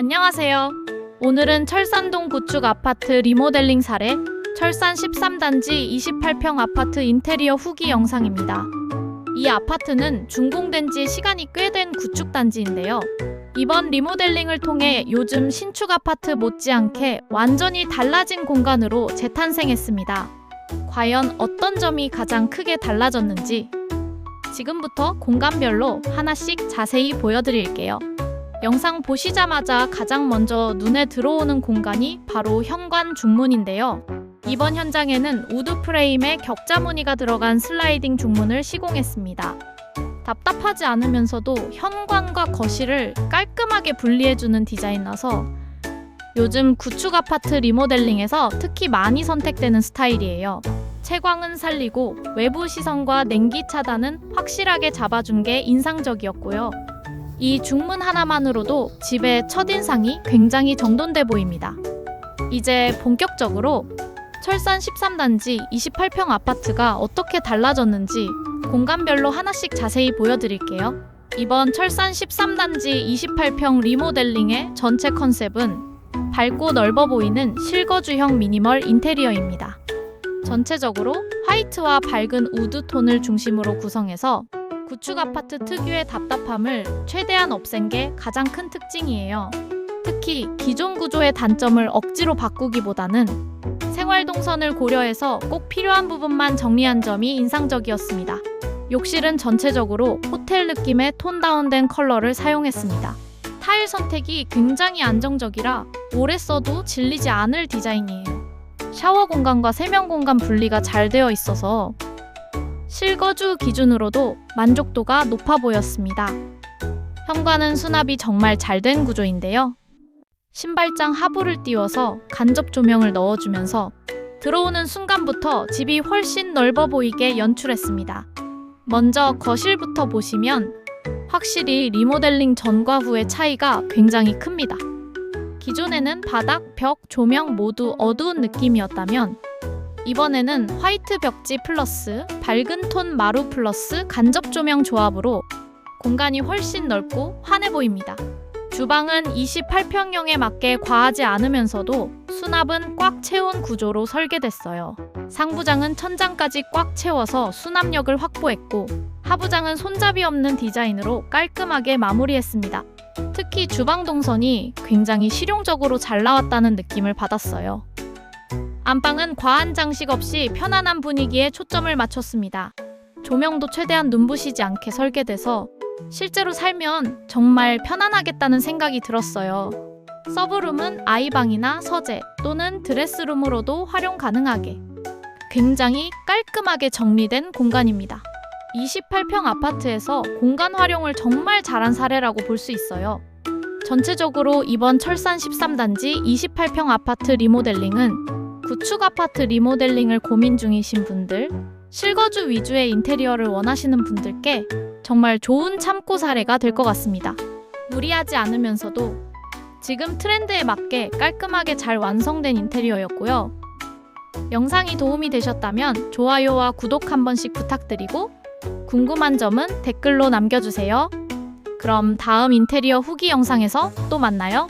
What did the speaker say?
안녕하세요. 오늘은 철산동 구축 아파트 리모델링 사례 철산 13단지 28평 아파트 인테리어 후기 영상입니다. 이 아파트는 준공된 지 시간이 꽤 된 구축 단지인데요. 이번 리모델링을 통해 요즘 신축 아파트 못지않게 완전히 달라진 공간으로 재탄생했습니다. 과연 어떤 점이 가장 크게 달라졌는지 지금부터 공간별로 하나씩 자세히 보여드릴게요. 영상 보시자마자 가장 먼저 눈에 들어오는 공간이 바로 현관 중문인데요. 이번 현장에는 우드 프레임에 격자 무늬가 들어간 슬라이딩 중문을 시공했습니다. 답답하지 않으면서도 현관과 거실을 깔끔하게 분리해주는 디자인이라서 요즘 구축 아파트 리모델링에서 특히 많이 선택되는 스타일이에요. 채광은 살리고 외부 시선과 냉기 차단은 확실하게 잡아준 게 인상적이었고요. 이 중문 하나만으로도 집의 첫인상이 굉장히 정돈돼 보입니다. 이제 본격적으로 철산 13단지 28평 아파트가 어떻게 달라졌는지 공간별로 하나씩 자세히 보여드릴게요. 이번 철산 13단지 28평 리모델링의 전체 컨셉은 밝고 넓어 보이는 실거주형 미니멀 인테리어입니다. 전체적으로 화이트와 밝은 우드 톤을 중심으로 구성해서 구축 아파트 특유의 답답함을 최대한 없앤 게 가장 큰 특징이에요. 특히 기존 구조의 단점을 억지로 바꾸기보다는 생활 동선을 고려해서 꼭 필요한 부분만 정리한 점이 인상적이었습니다. 욕실은 전체적으로 호텔 느낌의 톤 다운된 컬러를 사용했습니다. 타일 선택이 굉장히 안정적이라 오래 써도 질리지 않을 디자인이에요. 샤워 공간과 세면 공간 분리가 잘 되어 있어서 실거주 기준으로도 만족도가 높아 보였습니다. 현관은 수납이 정말 잘 된 구조인데요. 신발장 하부를 띄워서 간접 조명을 넣어주면서 들어오는 순간부터 집이 훨씬 넓어 보이게 연출했습니다. 먼저 거실부터 보시면 확실히 리모델링 전과 후의 차이가 굉장히 큽니다. 기존에는 바닥, 벽, 조명 모두 어두운 느낌이었다면 이번에는 화이트 벽지 플러스 밝은 톤 마루 플러스 간접 조명 조합으로 공간이 훨씬 넓고 환해 보입니다. 주방은 28평형에 맞게 과하지 않으면서도 수납은 꽉 채운 구조로 설계됐어요. 상부장은 천장까지 꽉 채워서 수납력을 확보했고 하부장은 손잡이 없는 디자인으로 깔끔하게 마무리했습니다. 특히 주방 동선이 굉장히 실용적으로 잘 나왔다는 느낌을 받았어요. 안방은 과한 장식 없이 편안한 분위기에 초점을 맞췄습니다. 조명도 최대한 눈부시지 않게 설계돼서 실제로 살면 정말 편안하겠다는 생각이 들었어요. 서브룸은 아이방이나 서재 또는 드레스룸으로도 활용 가능하게 굉장히 깔끔하게 정리된 공간입니다. 28평 아파트에서 공간 활용을 정말 잘한 사례라고 볼 수 있어요. 전체적으로 이번 철산 13단지 28평 아파트 리모델링은 구축 아파트 리모델링을 고민 중이신 분들, 실거주 위주의 인테리어를 원하시는 분들께 정말 좋은 참고 사례가 될 것 같습니다. 무리하지 않으면서도 지금 트렌드에 맞게 깔끔하게 잘 완성된 인테리어였고요. 영상이 도움이 되셨다면 좋아요와 구독 한 번씩 부탁드리고 궁금한 점은 댓글로 남겨주세요. 그럼 다음 인테리어 후기 영상에서 또 만나요.